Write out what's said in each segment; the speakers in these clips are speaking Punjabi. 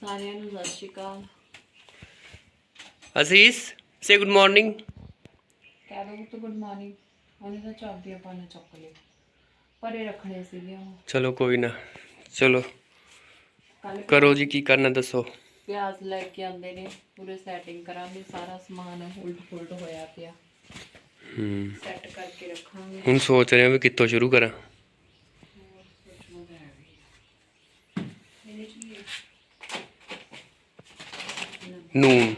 ਸਾਰਿਆਂ ਨੂੰ ਸਤਿ ਸ਼੍ਰੀ ਅਕਾਲ। ਅਸੀਸ ਸੇ ਗੁੱਡ ਮਾਰਨਿੰਗ ਕਹਿ ਦੋ ਤੂੰ ਗੁੱਡ ਮਾਰਨਿੰਗ ਉਹਨੇ ਤਾਂ ਚਾਬੀ ਆਪਾਂ ਨੇ ਚੁੱਕ ਲਈ। ਪਰੇ ਰੱਖਣੇ ਸੀਗੇ ਉਹ। ਚਲੋ ਕੋਈ ਨਾ ਚਲੋ। ਕੱਲ ਕਰੋ ਜੀ ਕੀ ਕਰਨਾ ਦੱਸੋ। ਪਿਆਜ਼ ਲੈ ਕੇ ਆਂਦੇ ਨੇ ਪੂਰੇ ਸੈਟਿੰਗ ਕਰਾਂਗੇ ਸਾਰਾ ਸਮਾਨ ਉਲਟ ਪੁਲਟ ਹੋਇਆ ਪਿਆ। ਹੂੰ। ਸੈੱਟ ਕਰਕੇ ਰੱਖਾਂਗੇ। ਹੁਣ ਸੋਚ ਰਿਹਾ ਵੀ ਕਿੱਥੋਂ ਸ਼ੁਰੂ ਕਰਾਂ ਇਹਦੇ ਚ ਵੀ ਨੂਨ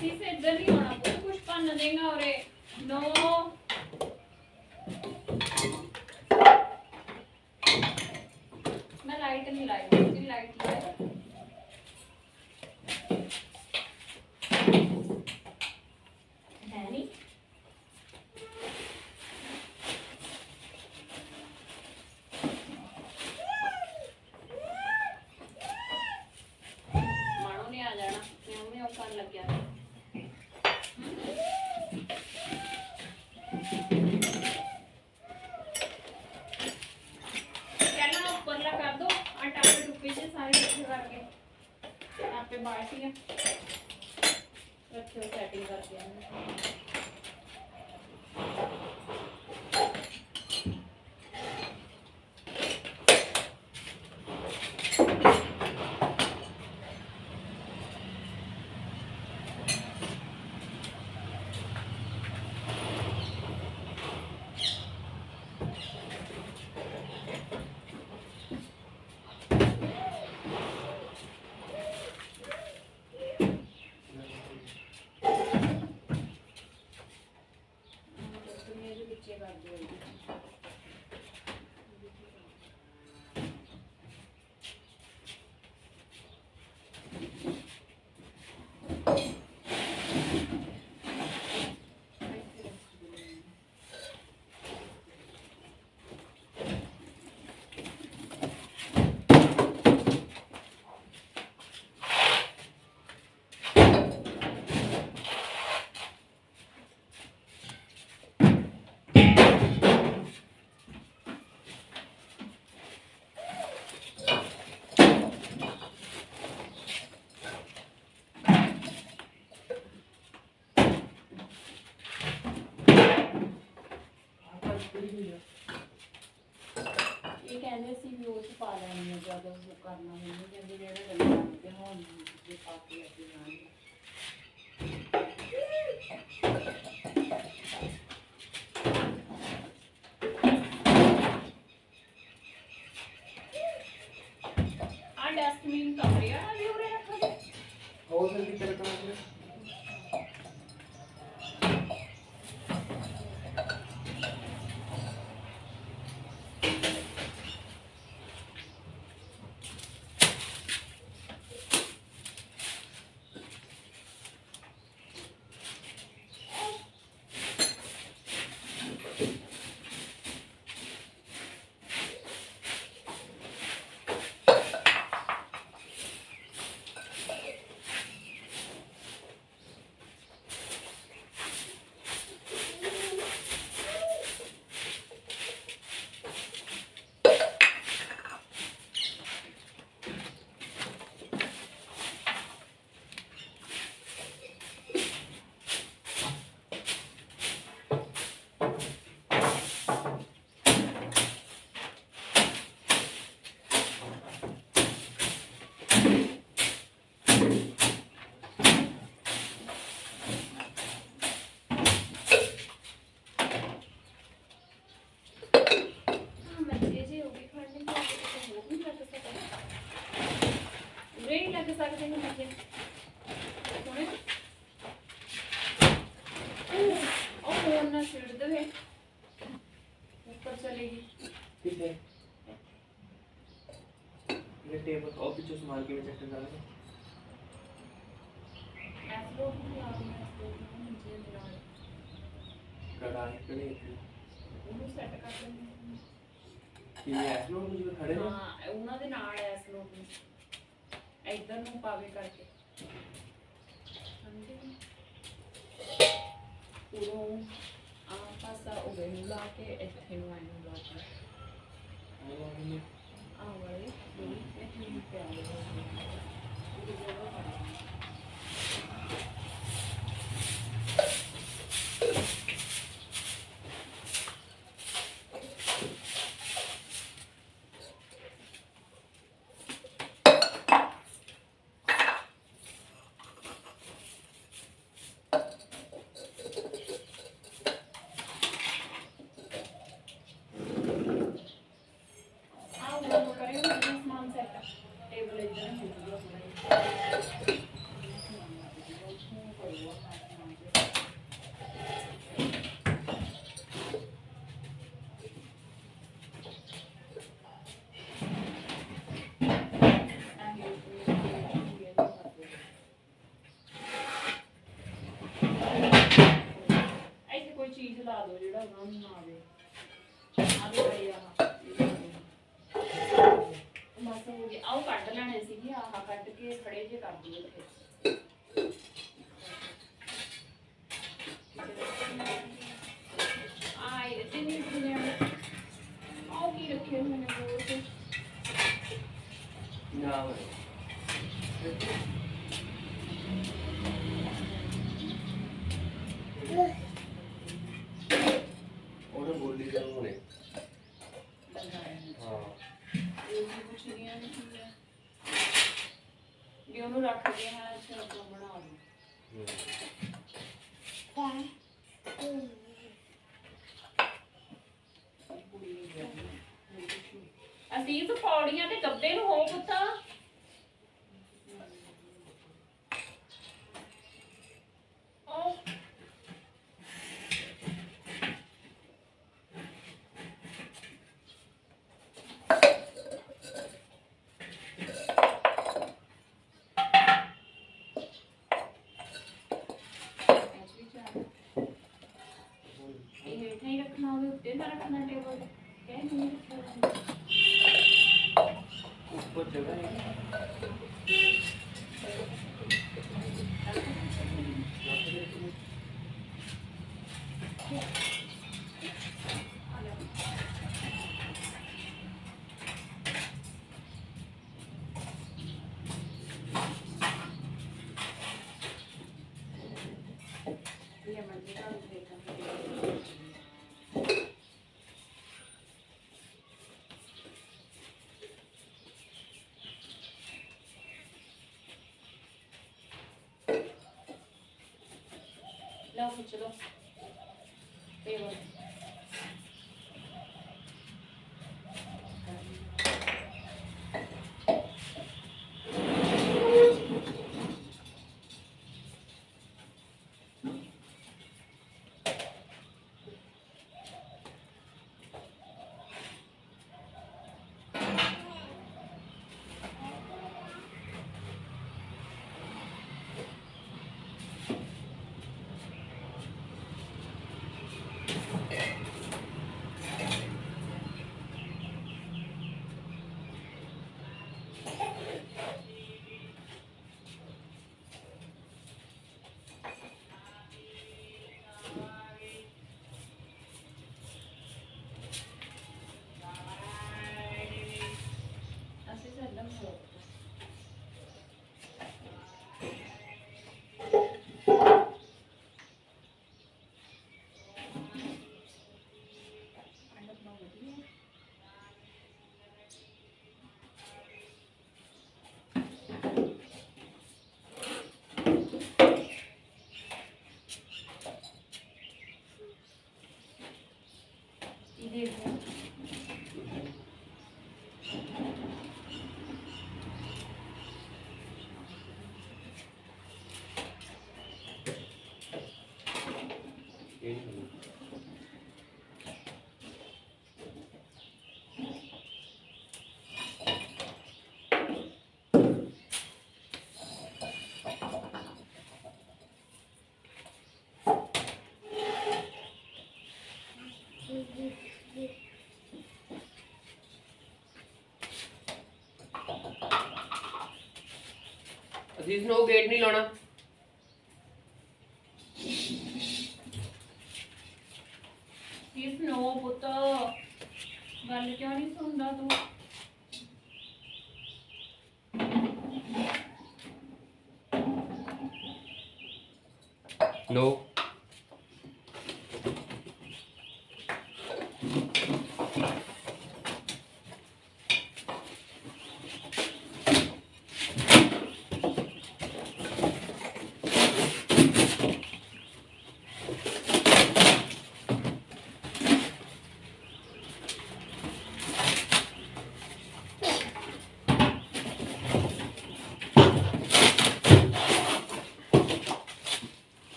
ਸਿਰਫ ਇੱਧਰ ਨਹੀਂ ਹੋਣਾ ਬਹੁਤ ਕੁਝ ਭੰਨ ਦੇਗਾ ਔਰੇ ਨੋ ਮੈਂ ਲਾਈਟ ਨਹੀਂ ਲਾਈ ਤੁਸੀਂ ਲਾਈਟ ਲਾਈ ਹੈ ਨਹੀਂ ਮਾਣੋ ਨੇ ਆ ਜਾਣਾ ਤੇ ਉਹਨੇ ਉਹ ਕਰਨ ਲੱਗਿਆ ਪਹਿਲਾਂ ਉੱਪਰਲਾ ਕਰ ਦੋ ਆ ਟਾਪੇ ਟੁੱਪੇ ਚ ਸਾਰੇ ਇਕੱਠੇ ਕਰਕੇ। ਆਪੇ ਬਾਲਟੀਆਂ ਰੱਖਿਓ ਸੈਟਿੰਗ ਕਰਕੇ। ਆਉਂਦੇ ਇਹ ਕਹਿੰਦੇ ਸੀ ਵੀ ਉਹ ਚ ਪਾ ਲੈਣੀ ਹੈ ਜਦ ਉਹ ਕਰਨਾ ਮੈਨੂੰ ਕਹਿੰਦੇ ਜਿਹੜੇ ਗੱਲਾਂ ਤੇ ਹੋਣ ਜੇ ਪਾ ਕੇ ਅੱਗੇ ਨਾਲ ਆ ਡਸਟਬਿਨ ਕਮਰੇ ਆ ਵੀ ਉਰੇ ਰੱਖੋ ਹਾਂ ਬੱਚੇ ਜੀ ਉਹ ਵੀ ਖੜਨੇ ਤਾਂ ਉਹ ਵੀ ਲੱਗ ਸਕਦਾ ਉਰੇ ਹੀ ਲੱਗ ਸਕਦੇ ਨੇ ਬੱਚੇ ਸੁਣੇ ਉਹ ਫੋਨ ਨਾ ਛਿੜ ਦੇਵੇ ਕਰੇਗੀ ਕਿੱਥੇ ਇਹ ਟੇਬਲ ਉਹ ਪਿੱਛੋਂ ਸਮਾਨ ਕਿਵੇਂ ਚੱਕ ਕਰ ਰਹੇ ਐਸ ਲੋਕ ਨੂੰ ਆ ਮੈਂ ਸੋਚ ਨੂੰ ਜੇ ਮੇਰਾ ਕੜਾ ਕਿਹੜੇ ਇੱਥੇ। ਉਹਨੂੰ ਸੈੱਟ ਕਰ ਦਿੰਦੇ ਕੀ ਐਸ ਲੋਕ ਨੂੰ ਖੜੇ ਨੇ? ਹਾਂ ਉਹਨਾਂ ਦੇ ਨਾਲ ਐਸ ਲੋਕ ਨੂੰ ਇੱਧਰ ਨੂੰ ਪਾਵੇ ਕਰਕੇ ਸਮਝੇ ਉਰੋਂ ਆ ਪਾਸਾ ਉਹ ਨੂੰ ਲਾ ਕੇ ਇੱਥੇ ਨੂੰ ਆਈ ਨੂੰ ਲਾ ਕੇ ਆ ਵਾਲੇ ਦੋ ਇੱਥੇ ਨੂੰ ਪਿਆ ਲਓ ਇਹ ਜਗ੍ਹਾ ਪਾਣੀ ਆ ਉਹ ਕਰੇ ਉਹ ਸਮਾਨ ਸੈੱਟ ਟੇਬਲ ਇੱਧਰ ਨੂੰ ਹੋ ਜੂਗਾ ਥੋੜਾ ਇੱਥੇ ਕੋਈ ਚੀਜ਼ ਲਾ ਦਿਓ, ਜਿਹੜਾ ਉਹਨਾਂ ਨੂੰ ਨਾ ਆਵੇ। ਆ ਦੇ ਭਾਈ ਬਸ ਹੋ ਗਿਆ। ਆਹ ਕੱਢ ਲੈਣੇ ਸੀਗੇ, ਆਹ ਕੱਢ ਕੇ ਖੜੇ ਜੇ ਕਰ ਦਿਓ ਤੇ ਆ ਤੇ ਨਹੀਂ ਬੁਝਿਆ ਆਹ ਕੀ ਰੱਖੇ ਹੋਏ ਨੇ ਹੋਰ ਤੇ ਨਾ ਉਹਨੇ ਬੋਲੀ ਜਾਂ ਹੋਣੇ ਲਗਾਇਆ ਨੇ ਹਾਂ ਇਹ ਵੀ ਕੁਛ ਨਹੀਂ ਹੈ ਕੀ ਹੈ ਜੇ ਉਹਨੂੰ ਰੱਖਦੇ ਹਾਂ ਅੱਛਾ ਅੱਗੋਂ ਬਣਾ ਲਓ ਅਸੀਂ ਤਾਂ ਪੌੜੀਆਂ ਤੇ ਗੱਬੇ ਨੂੰ ਹੋ ਪੁੱਤਾ ਉਹ ਅੱਜ ਵੀ ਚਾਹ ਇਹ ਹੇਠਾਂ ਹੀ ਰੱਖਣਾ ਹੋਵੇ ਉੱਤੇ ਨਾ ਰੱਖਣਾ ਟੇਬਲ ਕਹਿ ਨਹੀਂ ਰੱਖਣਾ ਉੱਪਰ ਜਗ੍ਹਾ ਹੈ ਇਹ ਮੰਡੀ ਦਾ ਦੇਖਾਂ ਲਓ ਫਿਰ ਚਲੋ ਟੇਬਲ ਅਸੀਂ ਇਹ ਅਸੀਂ ਸਨੋ ਗੇਟ ਨਹੀਂ ਲਾਉਣਾ ਇਸ ਨੋ ਪੁੱਤ ਗੱਲ ਕਿਉਂ ਨਹੀਂ ਸੁਣਦਾ ਤੂੰ ਨੋ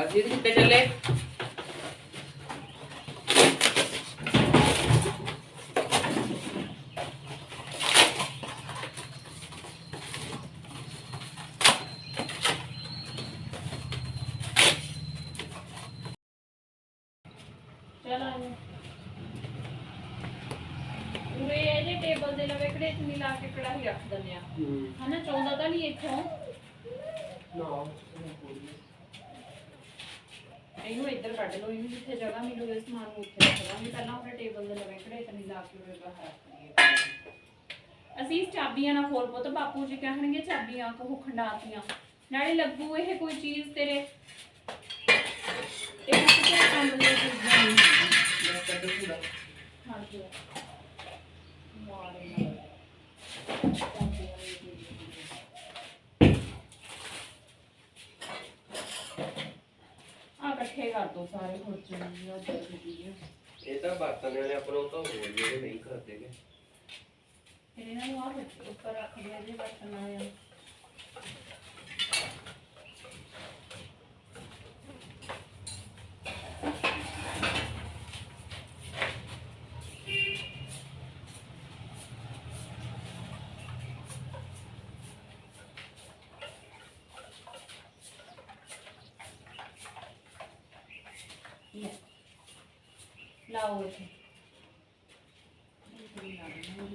ਅਸੀਂ ਕਿੱਥੇ ਚੱਲੇ ਚਲ ਆ ਜਾ ਉਰੇ ਇਹਦੇ ਟੇਬਲ ਦੇ ਲਵੇ ਕੜੇ ਚ ਮਿਲਾ ਕੇ ਕੜਾਹੀ ਰੱਖ ਦਿੰਦੇ ਆ। ਹਨਾ ਚਾਹੁੰਦਾ ਤਾਂ ਨਹੀਂ ਇੱਥੋਂ। ਇਹਨੂੰ ਇੱਧਰ ਕੱਢ ਲਓ ਇਹਨੂੰ ਜਿੱਥੇ ਜਗ੍ਹਾ ਮਿਲੂਗੀ ਇਸ ਸਮਾਨ ਨੂੰ ਉੱਥੇ ਰੱਖ ਦਾਂਗੇ ਪਹਿਲਾਂ ਆਪਣੇ ਟੇਬਲ ਦੇ ਲਵੇ ਕੜੇ ਚ ਮਿਲਾ ਕੇ ਉਰੇ ਬਾਹਰ ਰੱਖ ਲਈਏ। ਅਸੀਂ ਚਾਬੀਆਂ ਨਾਲ ਖੋਲ ਪੁੱਤ ਬਾਪੂ ਜੀ ਕਹਿਣਗੇ ਚਾਬੀਆਂ ਕਹੋ ਖੰਡਾਤੀਆਂ। ਨਾਲੇ ਲੱਗੂ ਇਹ ਕੋਈ ਚੀਜ਼ ਤੇਰੇ ਇਹ ਕਿਸੇ ਕੰਮ ਦੀ ਚੀਜ਼ਾਂ ਨਹੀਂ ਹੈਗੀਆਂ। ਹਾਂਜੀ। ਮਾਰੇ ਨਾਲ ਚਾਬੀਆਂ ਵੀ ਦੇ ਦਿਓ। ਆ ਇਕੱਠੇ ਕਰ ਦੋ ਸਾਰੇ ਖੁਰਚੇ ਨੂੰ ਉਹ ਦੇ ਦਿਓ ਇਹ ਤਾਂ ਬਰਤਨ ਵਾਲੇ ਆਪਾਂ ਨੂੰ ਤਾਂ ਹੋਰ ਜਿਹੜੇ ਨਹੀਂ ਕਰਦੇਗੇ ਇਹਨਾਂ ਨੂੰ ਆ ਉੱਪਰ ਰੱਖ ਦਿਆ ਜੇ ਬਰਤਨ ਆਇਆ ਲੈ ਲਾਓ ਇੱਥੇ ਇਹ ਵੀ ਲਾ ਦੇਣਾ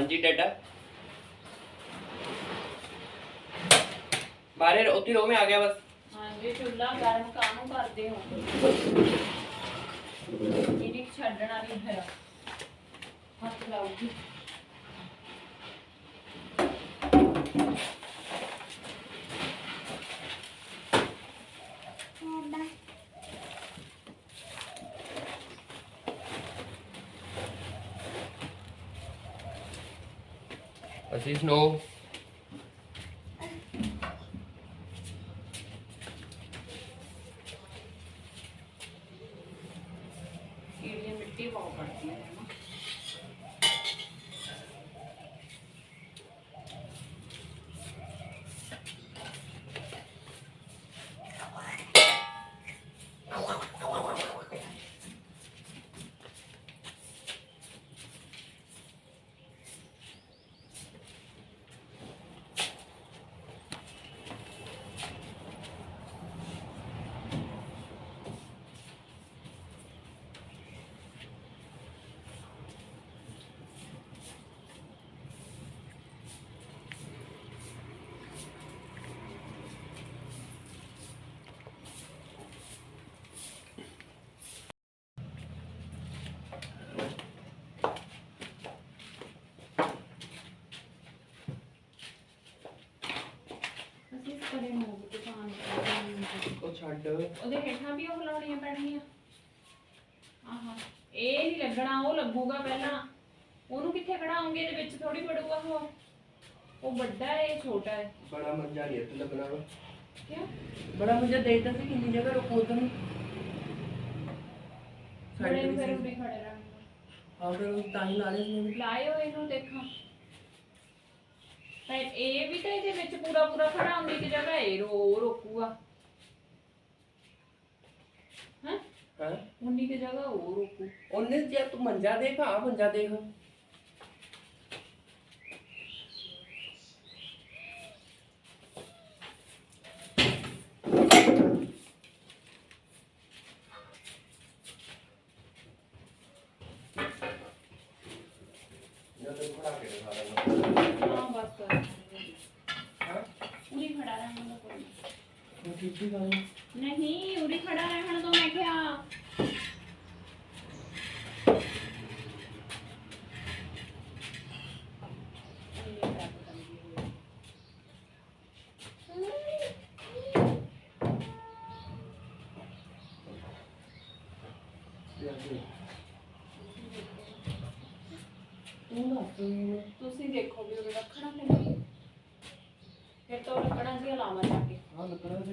ਹਾਂਜੀ, ਡਾਡਾ। ਬਾਹਰ ਉੱਥੇ ਰੋ, ਮੈਂ ਆ ਗਿਆ ਬਸ। ਹਾਂਜੀ, ਚੁੱਲ੍ਹਾ ਗਰਮ ਕਾਹਨੂੰ ਕਰਦੇ ਹੋ? ਇਹਦੀ ਛੱਡਣਾ ਨਹੀਂ ਹੈ। ਹੱਥ ਲਾਉਗੀ ਅਸੀਂ ਕਦੇ ਮੂਵ ਤੇ ਪਾਣੀ ਉਹ ਛੱਡ। ਉਹਦੇ ਹੇਠਾਂ ਵੀ ਉਹ ਲਾਉਣੀਆਂ ਪੈਣਗੀਆਂ। ਆਹਾ ਇਹ ਨਹੀਂ ਲੱਗਣਾ ਉਹ ਲੱਗੂਗਾ ਪਹਿਲਾਂ। ਉਹਨੂੰ ਕਿੱਥੇ ਖੜਾਉਂਗੇ ਇਹਦੇ ਵਿੱਚ ਥੋੜੀ ਵੜੂਗਾ ਉਹ? ਉਹ ਵੱਡਾ ਹੈ ਇਹ ਛੋਟਾ ਹੈ। ਬੜਾ ਮੰਜਾ ਨਹੀਂ ਇੱਥੇ ਲੱਗਣਾ ਵਾ। ਕਿਉਂ? ਬੜਾ ਮੁੰਜਾ ਦੇਖਦਾ ਸੀ ਕਿੰਨੀ ਜਗ੍ਹਾ ਰੁਕੋ ਉਧਰ ਨੂੰ। ਬੜੇ ਨੂੰ ਫਿਰ ਉਰੇ ਖੜੇ ਰਹਿਣਾ ਆਹ ਫਿਰ ਉਹ ਤਾਂ ਹੀ ਲਾ ਲੈਂਦੇ ਨੇ ਲਾਇਓ ਇਹਨੂੰ ਦੇਖਾਂ। ਤਾਂ ਇਹ ਵੀ ਤਾਂ ਇਹਦੇ ਵਿੱਚ ਪੂਰਾ ਪੂਰਾ ਖੜਾਉਂਦੀ ਕਿ ਜਗ੍ਹਾ ਇਹ ਰੋ ਰੋਕੂਗਾ। ਹਾਂ? ਹਾਂ? ਉਨੀ ਕਿ ਜਗ੍ਹਾ ਉਹ ਰੋਕੂ। ਉਹਨੇ ਜੇ ਤੂੰ ਮੰਜਾ ਦੇਖ ਆ ਮੰਜਾ ਦੇਖ ਜਦੋਂ ਖੜਾ ਕੇ ਦਿਖਾ ਰਿਹਾ ਹਾਂ ਬਸ ਕਰ ਹਾਂ ਉਰੀ ਖੜਾ ਰਹਿਣ ਦਾ ਕੋਈ ਉਹ ਠੀਕ ਹੀ ਗੱਲ ਨਹੀਂ ਉਰੀ ਖੜਾ ਰਹਿਣ ਤੋਂ ਮੈਂ ਕਿਹਾ ਤੂੰ ਦੱਸ ਮੈਨੂੰ ਤੁਸੀਂ ਦੇਖੋ ਵੀ ਉਹ ਰੱਖਣਾ ਪੈਂਦੀ ਫਿਰ ਤਾਂ ਉਹ ਲੱਕੜਾਂ ਦੀਆਂ ਲਾਵਾਂ ਜਾ ਕੇ ਹਾਂ ਲੱਕੜਾਂ ਤੇ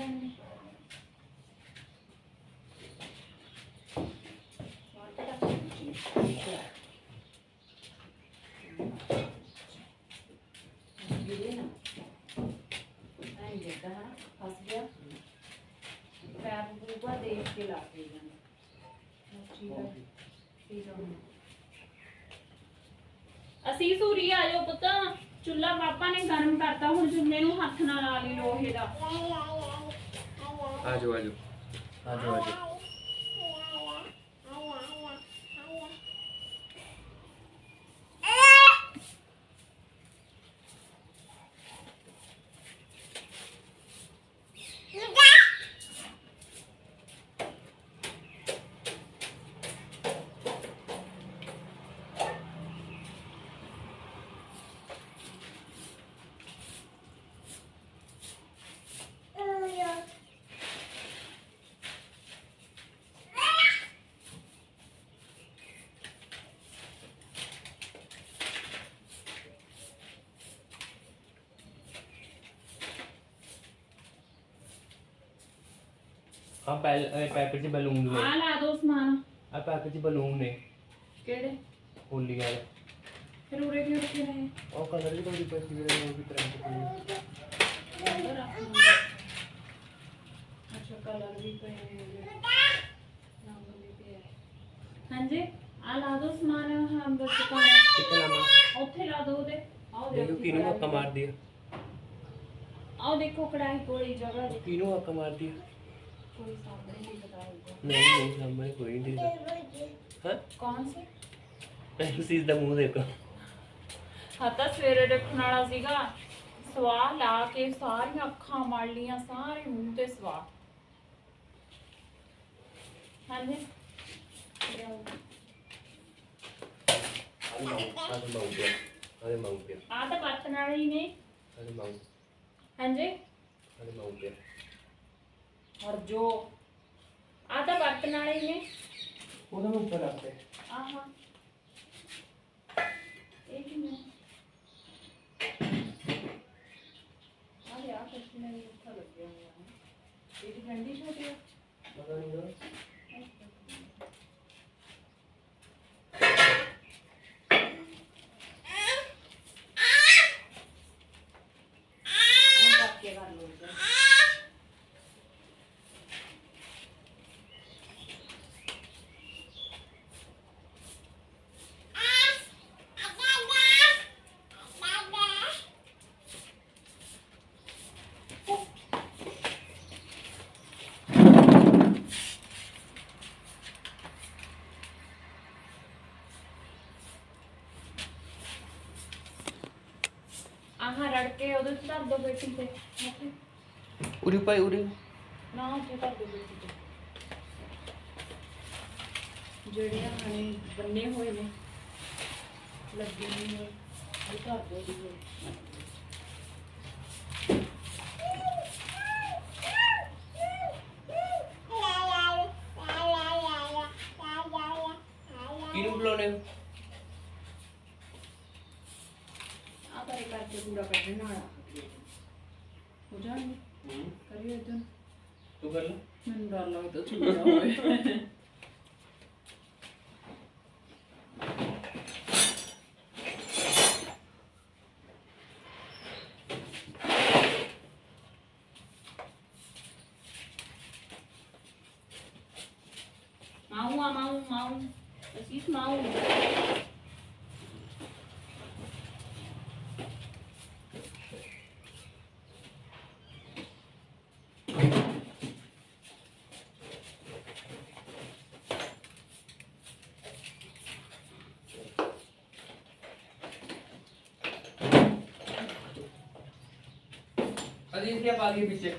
ਹੈ ਅਸੀਂ ਸੂਰੀ ਆਇਓ ਪੁੱਤ। ਚੁੱਲਾ ਪਾਪਾ ਨੇ ਗਰਮ ਕਰਤਾ, ਹੁਣ ਚੁੱਲ੍ਹੇ ਨੂੰ ਹੱਥ ਨਾਲ ਲਾ ਲਈ ਲੋਹੇ ਦਾ। ਆ ਜਾਓ ਆ ਜਾਓ ਆ ਪੈਕੇਟ 'ਚ ਬਲੂਨ ਨੇ ਆ ਲਾ ਦੋ ਸਮਾਨ। ਆ ਪੈਕੇਟ 'ਚ ਬਲੂਨ ਨੇ। ਕਿਹੜੇ? ਹੋਲੀ ਵਾਲੇ। ਫਿਰ ਉਰੇ ਕਿਉਂ ਰੱਖੇ ਰਹੇ ਉਹ ਕਲਰ ਵੀ ਕੋਈ ਪੈਸੇ ਵੀ ਉਹ ਵੀ ਲਓ। ਅੱਛਾ ਕਲਰ ਵੀ ਪਏ ਰੰਗ ਵੀ ਪਿਆ। ਹਾਂਜੀ ਆ ਲਾ ਦੋ ਸਮਾਨ ਹਾਂ ਅੰਦਰ ਦੁਕਾਨ। ਕਿੱਥੇ ਲਾਵਾਂ? ਉੱਥੇ ਲਾ ਦੋ ਉਹਦੇ। ਆਓ ਦੇਖੋ ਕਿਹਨੂੰ ਹੱਕਾ ਮਾਰਦੀ ਆ। ਆਓ ਦੇਖੋ ਕੜਾਈ ਕੋਲੀ ਜਗ੍ਹਾ ਕਿਹਨੂੰ ਹੱਕਾ ਮਾਰਦੀ ਆ? ਸਾਹਮਣੇ ਨਹੀਂ ਪਤਾ ਹੋਊਗਾ ਨਹੀਂ ਨਹੀਂ ਸਾਹਮਣੇ ਕੋਈ ਨਹੀਂ ਦਿਖਦਾ। ਹਾਂ? ਕੌਣ ਸੀ? ਤੁਸੀਂ ਦਾ ਮੂੰਹ ਦੇਖੋ। ਹਾਂ ਤਾਂ ਸਵੇਰੇ ਦੇਖਣ ਵਾਲਾ ਸੀਗਾ। ਸਵਾਹ ਲਾ ਕੇ ਸਾਰੀਆਂ ਅੱਖਾਂ ਮੜ ਲੀਆਂ ਸਾਰੇ ਮੂੰਹ ਤੇ ਸਵਾਹ। ਹਾਂਜੀ? ਲਿਆਓ। ਆ ਮਾਉ ਆ ਮਾਉ ਪਿਆ। ਆ ਮਾਉ ਪਿਆ। ਆਹ ਤਾਂ ਵਰਤਣ ਵਾਲੇ ਹੀ ਨੇ। ਆ ਮਾਉ ਹਾਂਜੀ? ਆ ਮਾਉ ਪਿਆ। ਔਰ ਜੋ ਆਹ ਤਾਂ ਵਰਤਣ ਵਾਲੇ ਹੀ ਨੇ ਉਹਦਾ ਮੈਂ ਉੱਪਰ ਰੱਖਦੇ ਆਹਾ ਇਹ ਕਿਵੇਂ ਆ ਲਿਆ ਕੁਛ ਨਹੀਂ ਉੱਥੇ ਲੱਗਿਆ ਹੋਇਆ ਹੈ ਇਹ ਦੀ ਡੰਡੀ ਛੋਟੀ ਹੈ ਪਤਾ ਨਹੀਂ ਨਾ ਉਹ ਰੱਖ ਕੇ ਕਰ ਲਓ ਇੱਧਰ। ਰੜ ਕੇ ਉਹਦੇ ਤੇ ਧਰ ਦੋ ਬੇਟੀ ਤੇ। ਉੱਥੇ। ਉਰੀ ਪਾਈ ਉਰੀ। ਨਾ ਉੱਥੇ ਧਰ ਦੋ ਬੇਟੀ ਤੇ। ਜਿਹੜੇ ਹਣੇ ਬੰਨੇ ਹੋਏ ਨੇ ਲੱਗੇ ਨਹੀਂ ਹੋਏ ਉਹ ਧਰ ਦੋ ਦੀ ምን अजी इसके आगे पीछे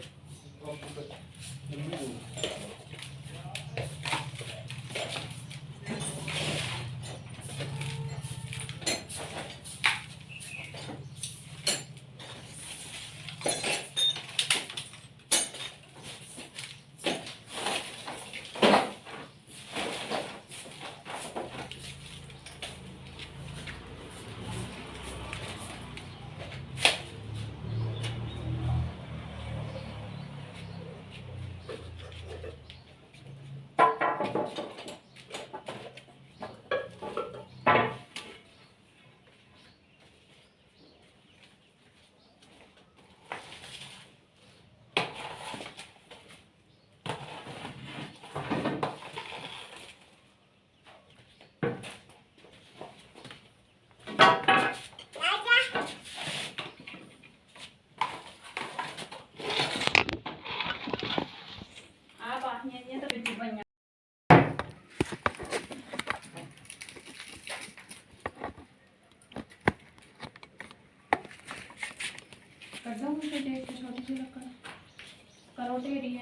ਕੱਢੋ ਮੁਝੇ ਦੇਖ ਕੇ ਛੋਟੀ ਜਿਹੀ ਲੱਕੜ। ਕਰੋ ਢੇਰੀ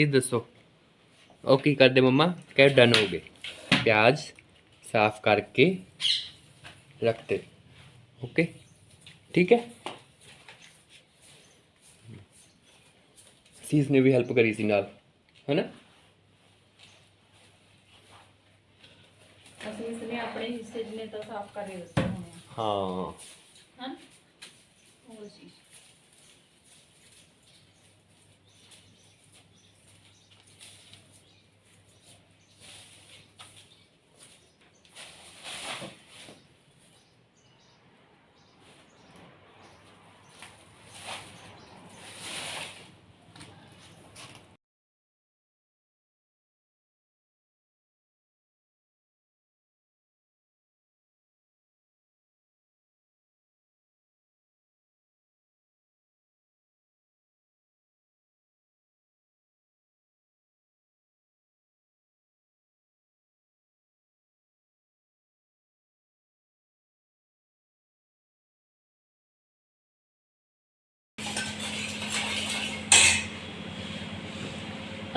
ਇਹ ਦੱਸੋ। ਉਹ ਕੀ ਕਰਦੇ ਮੰਮਾ? ਕਹਿ ਡਨ ਹੋ ਗਏ। ਪਿਆਜ਼ ਸਾਫ਼ ਕਰਕੇ ਰੱਖਤੇ। ਓਕੇ? ਠੀਕ ਹੈ? ਸੀਸ ਨੇ ਵੀ ਹੈਲਪ ਕਰੀ ਸੀ ਨਾਲ। ਹੈਨਾ? ਅਸੀਂ ਇਸ ਨੇ ਆਪਣੇ ਹਿੱਸੇ ਜਿੰਨੇ ਤਾਂ ਸਾਫ਼ ਕਰਕੇ ਦੱਸੇ ਹੋਣੇ ਹਾਂ। ਹਾਂ ਹੋਰ ਜੀ।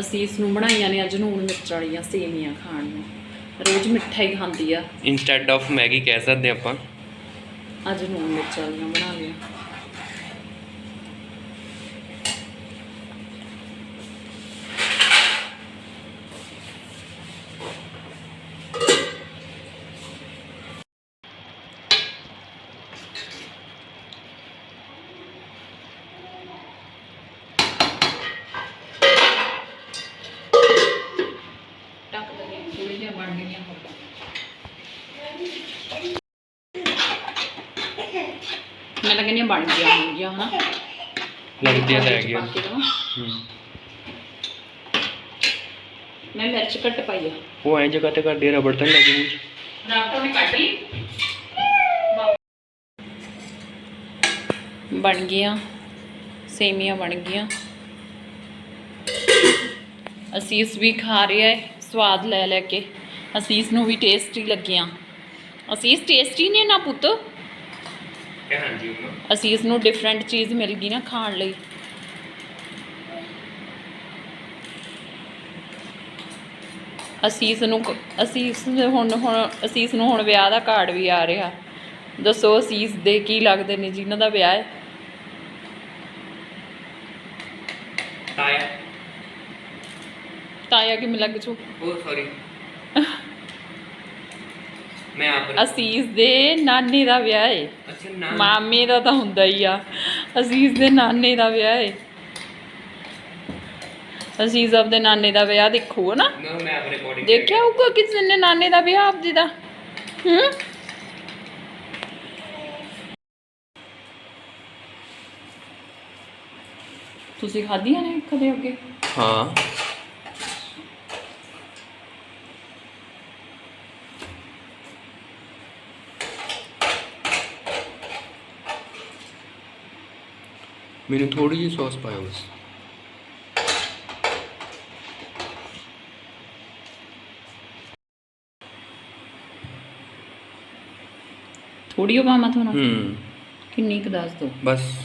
ਅਸੀਂ ਇਸ ਨੂੰ ਬਣਾਈਆਂ ਨੇ ਅੱਜ ਨੂਣ ਮਿਰਚ ਵਾਲੀਆਂ ਸੇਵੀਆਂ ਖਾਣ ਨੂੰ। ਰੋਜ਼ ਮਿੱਠਾ ਹੀ ਖਾਂਦੀ ਆ। ਇਨਸਟੈਡ ਆਫ ਮੈਗੀ ਕਹਿ ਸਕਦੇ ਆਪਾਂ। ਅੱਜ ਨੂਣ ਮਿਰਚ ਵਾਲੀਆਂ ਬਣਾ ਲਿਆ ਟੱਕ ਦੇ ਥੋੜੀ ਜਿਹਾ ਬਣ ਗਈਆਂ ਹੋਰ ਮੈਂ ਤਾਂ ਕਹਿੰਦੀ ਹਾਂ ਬਣ ਗਿਆ ਹਨਾ? ਤਾਂ ਵਿੱਚ ਹੈਗੀਆਂ। ਪਾ ਕੇ ਦੇਵਾਂ। ਹੂੰ। ਮੈਂ ਮਿਰਚ ਘੱਟ ਪਾਈ ਆ। ਉਹ ਐਂ ਜਗ੍ਹਾ ਤੇ ਕਰਦੀ ਰਬੜ ਤਾਂ ਲੱਗੀ ਮੂੰਹ 'ਚ ਡਾਕਟਰ ਨੇ ਕੱਟ ਲਈ। ਬਣ ਗਈਆਂ ਸੇਮੀਆਂ ਬਣ ਗਈਆਂ। ਅਸੀਸ ਵੀ ਖਾ ਰਿਹਾ ਹੈ ਸਵਾਦ ਲੈ ਲੈ ਕੇ। ਅਸੀਸ ਨੂੰ ਵੀ ਟੇਸਟੀ ਲੱਗੀਆਂ। ਅਸੀਸ ਟੇਸਟੀ ਨੇ ਨਾ ਪੁੱਤ? ਕਿ ਹਾਂਜੀ ਮੰਮਾ ਅਸੀਸ ਨੂੰ ਡਿਫਰੈਂਟ ਚੀਜ਼ ਮਿਲ ਗਈ ਨਾ ਖਾਣ ਲਈ। ਨੂੰ ਅਸੀਸ ਦੇ ਹੁਣ ਹੁਣ ਅਸੀਸ ਨੂੰ ਹੁਣ ਵਿਆਹ ਦਾ ਕਾਰਡ ਵੀ ਆ ਰਿਹਾ। ਦੱਸੋ ਅਸੀਸ ਦੇ ਕੀ ਲੱਗਦੇ ਨੇ ਜਿਨ੍ਹਾਂ ਦਾ ਵਿਆਹ ਹੈ? ਤਾਇਆ। ਤਾਇਆ ਕਿਵੇਂ ਲੱਗ ਚੂ ਉਹ ਸੌਰੀ ਮੈਂ ਆਪ ਅਸੀਸ ਦੇ ਨਾਨੇ ਦਾ ਵਿਆਹ ਹੈ ਅੱਛਾ ਨਾ ਮਾਮੇ ਦਾ ਤਾਂ ਹੁੰਦਾ ਹੀ ਆ। ਅਸੀਸ ਦੇ ਨਾਨੇ ਦਾ ਵਿਆਹ ਹੈ ਅਸੀਸ ਆਪਦੇ ਨਾਨੇ ਦਾ ਵਿਆਹ ਦੇਖੋ ਨਾ ਨਾ ਮੈਂ ਆਪ ਰਿਕਾਰਡਿੰਗ ਦੇਖਿਆ ਹੋਊਗਾ ਕਿਸੇ ਨੇ ਨਾਨੇ ਦਾ ਵਿਆਹ ਆਪਦੇ ਦਾ। ਹੂੰ? ਤੁਸੀਂ ਖਾਧੀਆਂ ਨੇ ਕਦੇ ਅੱਗੇ? ਹਾਂ। ਮੈਨੂੰ ਥੋੜੀ ਜਿਹੀ ਸੌਸ ਪਾਇਓ ਬਸ। ਥੋੜੀ ਉਹ ਪਾਵਾਂ ਤੁਹਾਨੂੰ? ਹੂੰ। ਕਿੰਨੀ ਕੁ ਦੱਸ ਦੋ ਬਸ।